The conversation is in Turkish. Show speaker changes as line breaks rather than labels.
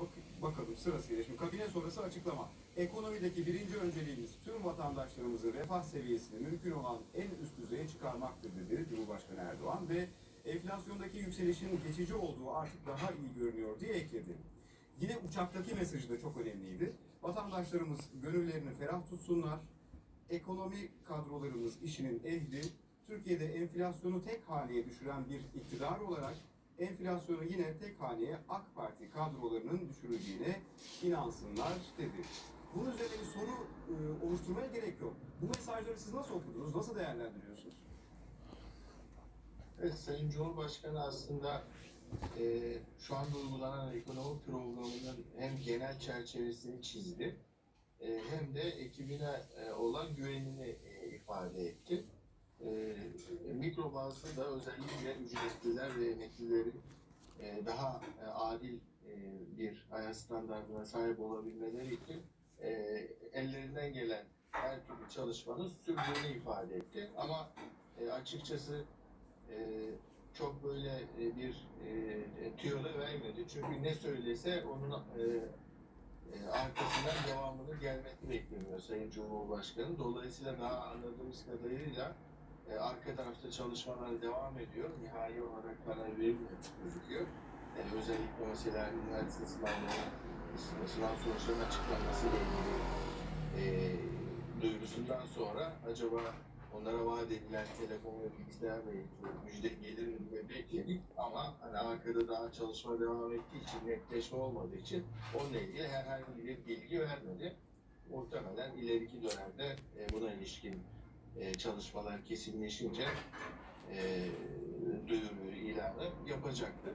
Bak- bakalım sırasıyla. Şimdi kabine sonrası açıklama. Ekonomideki birinci önceliğimiz tüm vatandaşlarımızın refah seviyesini mümkün olan en üst düzeye çıkarmaktır dedi Cumhurbaşkanı Erdoğan ve enflasyondaki yükselişin geçici olduğu artık daha iyi görünüyor diye ekledi. Yine uçaktaki mesajı da çok önemliydi. Vatandaşlarımız gönüllerini ferah tutsunlar. Ekonomi kadrolarımız işinin ehli. Türkiye'de enflasyonu tek haneye düşüren bir iktidar olarak enflasyonu yine tek haneye AK Parti kadrolarının düşüreceğine inansınlar dedi. Bunun üzerine bir soru e, oluşturmaya gerek yok. Bu mesajları siz nasıl okudunuz, nasıl değerlendiriyorsunuz?
Evet, Sayın Cumhurbaşkanı aslında e, şu anda uygulanan ekonomi programının hem genel çerçevesini çizdi e, hem de ekibine e, olan güvenini e, ifade bazda da özellikle ücretliler ve emeklilerin e, daha e, adil e, bir hayat standartına sahip olabilmeleri için e, ellerinden gelen her türlü çalışmanın sürdüğünü ifade etti. Ama e, açıkçası e, çok böyle e, bir e, tüyo da vermedi. Çünkü ne söylese onun e, e, arkasından devamının gelmesini beklemiyor Sayın Cumhurbaşkanı. Dolayısıyla daha anladığımız kadarıyla e, arka tarafta çalışmalar devam ediyor. Nihai olarak karar verilmemiş gözüküyor. E, özellikle mesela üniversite sınavları, sınav sonuçlarının açıklanmasıyla ilgili e, duyurusundan sonra acaba onlara vaat edilen telefon ve bilgisayarla ilgili müjde gelir mi diye bekledik ama hani arkada daha çalışma devam ettiği için netleşme olmadığı için onunla ilgili herhangi bir bilgi vermedi. Muhtemelen ileriki dönemde e, buna ilişkin e, çalışmalar kesinleşince e, duyuru ilanı yapacaktır.